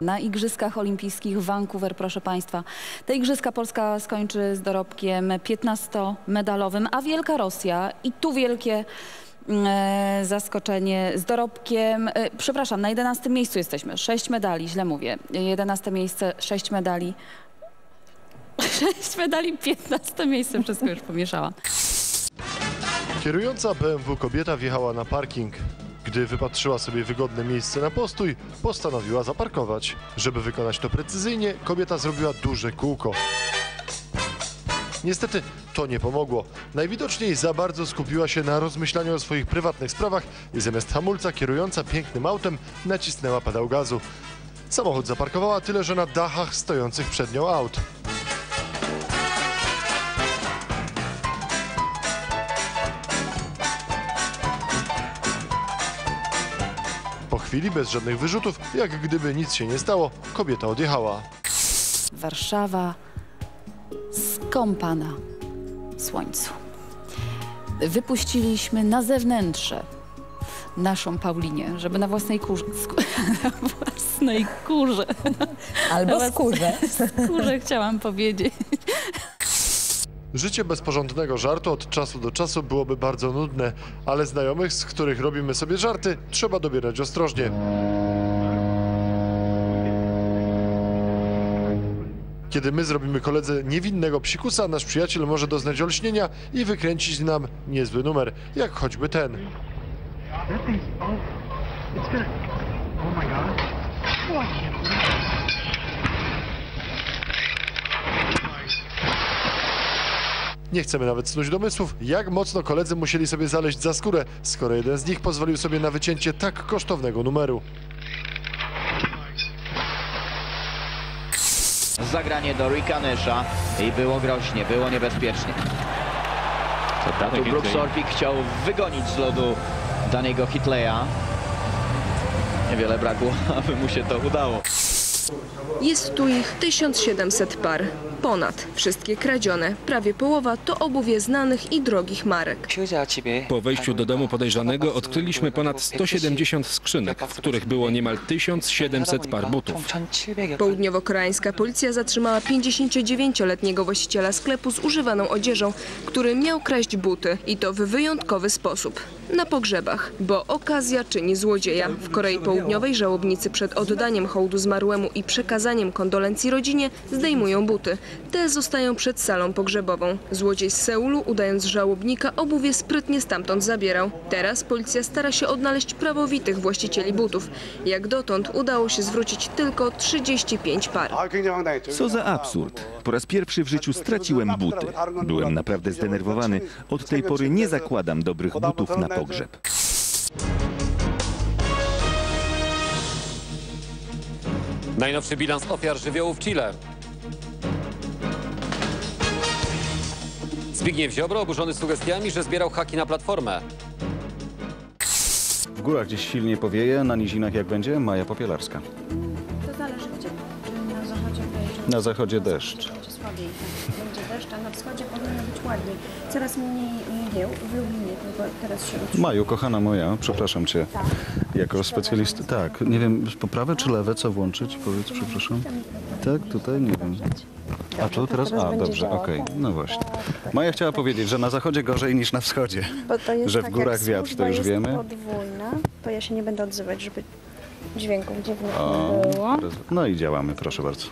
Na Igrzyskach Olimpijskich w Vancouver, proszę Państwa. Te Igrzyska Polska skończy z dorobkiem 15-medalowym, a Wielka Rosja i tu wielkie e, zaskoczenie z dorobkiem, e, przepraszam, na 11 miejscu jesteśmy, 6 medali, źle mówię, 11 miejsce, 6 medali, 6 medali, 15 miejsce, wszystko już pomieszałam. Kierująca BMW kobieta wjechała na parking. Gdy wypatrzyła sobie wygodne miejsce na postój, postanowiła zaparkować. Żeby wykonać to precyzyjnie, kobieta zrobiła duże kółko. Niestety to nie pomogło. Najwidoczniej za bardzo skupiła się na rozmyślaniu o swoich prywatnych sprawach i zamiast hamulca kierująca pięknym autem nacisnęła pedał gazu. Samochód zaparkowała tyle, że na dachach stojących przed nią aut. Po chwili, bez żadnych wyrzutów, jak gdyby nic się nie stało, kobieta odjechała. Warszawa skąpana w słońcu. Wypuściliśmy na zewnętrze naszą Paulinię, żeby na własnej kurze, sku- na własnej kurze, Albo skórze. kurze chciałam powiedzieć. Życie bez porządnego żartu od czasu do czasu byłoby bardzo nudne, ale znajomych, z których robimy sobie żarty, trzeba dobierać ostrożnie. Kiedy my zrobimy koledze niewinnego psikusa, nasz przyjaciel może doznać olśnienia i wykręcić nam niezły numer, jak choćby ten. That thing's oh, it's gonna. Oh my god. Oh, I can't believe it. Nie chcemy nawet snuć domysłów, jak mocno koledzy musieli sobie zaleźć za skórę, skoro jeden z nich pozwolił sobie na wycięcie tak kosztownego numeru. Zagranie do Rikanesza i było groźnie, było niebezpiecznie. Co tu Brooks Orpik chciał wygonić z lodu danego Hitleya. Niewiele brakło, aby mu się to udało. Jest tu ich 1700 par. Ponad. Wszystkie kradzione. Prawie połowa to obuwie znanych i drogich marek. Po wejściu do domu podejrzanego odkryliśmy ponad 170 skrzynek, w których było niemal 1700 par butów. Południowo-koreańska policja zatrzymała 59-letniego właściciela sklepu z używaną odzieżą, który miał kraść buty i to w wyjątkowy sposób. Na pogrzebach, bo okazja czyni złodzieja. W Korei Południowej żałobnicy przed oddaniem hołdu zmarłemu i przekazaniem kondolencji rodzinie zdejmują buty. Te zostają przed salą pogrzebową. Złodziej z Seulu, udając żałobnika, obuwie sprytnie stamtąd zabierał. Teraz policja stara się odnaleźć prawowitych właścicieli butów. Jak dotąd udało się zwrócić tylko 35 par. Co za absurd. Po raz pierwszy w życiu straciłem buty. Byłem naprawdę zdenerwowany. Od tej pory nie zakładam dobrych butów na pogrzeb. Najnowszy bilans ofiar żywiołu w Chile. Zbigniew Ziobro oburzony sugestiami, że zbierał haki na platformę. W górach gdzieś silnie powieje, na nizinach jak będzie? Maja Popielarska. To zależy gdzie. Czy na zachodzie będzie, Na zachodzie deszcz. Będzie słabiej. Tak? Będzie deszcz, a na wschodzie powinno być ładniej. Coraz mniej mgieł w Lublinie, tylko teraz się utrzymuje. Maju, kochana moja, przepraszam cię. Jako specjalista. Tak, nie wiem, prawe czy lewe, co włączyć? Powiedz, przepraszam. Tak, tutaj, nie wiem. A tu teraz? A, dobrze, okej, no właśnie. Maja chciała powiedzieć, że na zachodzie gorzej niż na wschodzie. Bo to jest Że w tak, górach jak wiatr, to służba już jest wiemy. podwójna, to ja się nie będę odzywać, żeby dźwięków dziwnych O, nie było. teraz- no i działamy, proszę bardzo.